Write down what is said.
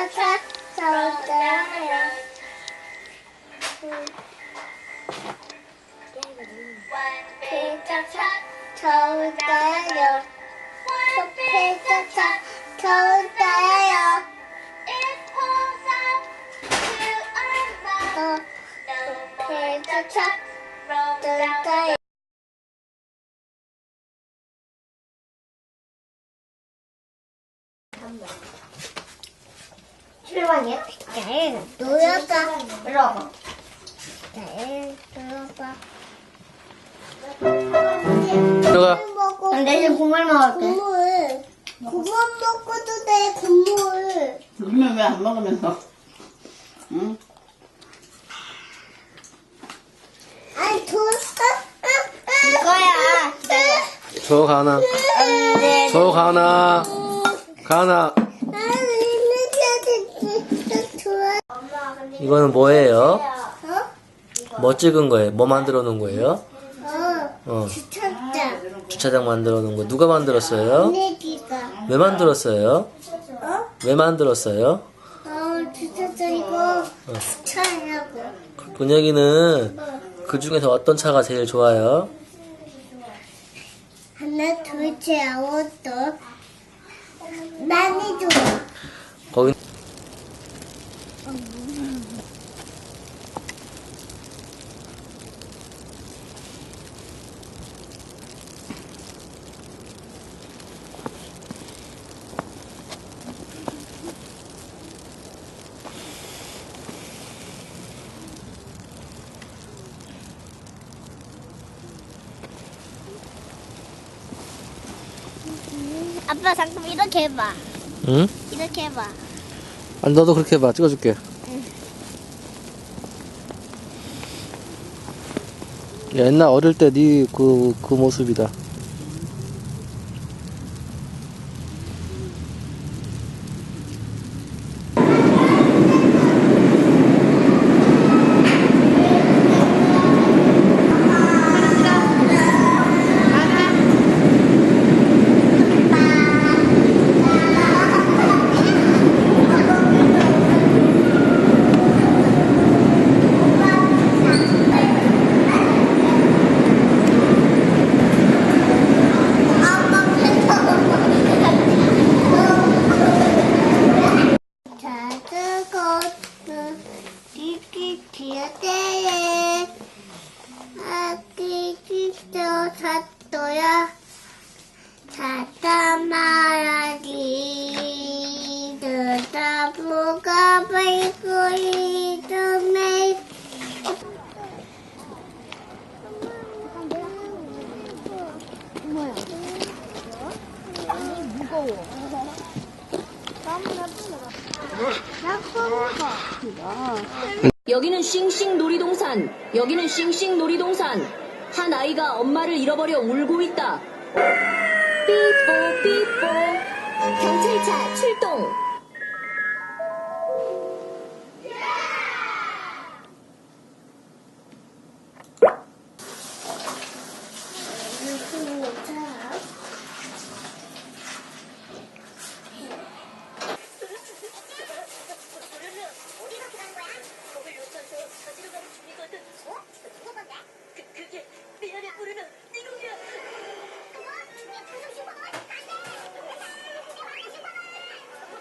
피자차 서울대요 피자차 서울대요 피자차 서울대요 피자차 서 실망이야? 네, 놀았다. 이리 와봐. 네, 놀아봐. 들어가. 난 내일 국물 먹을게. 국물. 국물 먹어도 돼, 국물. 그러면 왜안 먹으면서? 응? 아니, 도, 아, 아, 아. 이거야. 저 가나. 안저 가나. 가나. 아, 이렇게 좋아. 엄마, 근데 이거는 뭐예요? 어? 뭐 찍은 거예요? 뭐 만들어 놓은 거예요? 어, 어. 주차장. 주차장 만들어 놓은 거 누가 만들었어요? 내기가. 왜 만들었어요? 어? 왜 만들었어요? 어, 주차장 이거 주차하냐고. 분혁이는 어. 그 중에서 어떤 차가 제일 좋아요? 하나, 둘, 셋, 아홉, 더. 많이 좋아. 거기 아빠 잠깐 이렇게 해봐. 응? 이렇게 해봐. 아, 너도 그렇게 해봐. 찍어줄게. 옛날 어릴 때 네 그그 모습이다. 자주고 이기 기어대에 아기 진짜 샀어야 사다 말하기 말고 이름에 뭐야? 아니 무거워. 여기는 싱싱 놀이동산. 여기는 싱싱 놀이동산. 한 아이가 엄마를 잃어버려 울고 있다. 삐뽀 삐뽀. 경찰차 출동.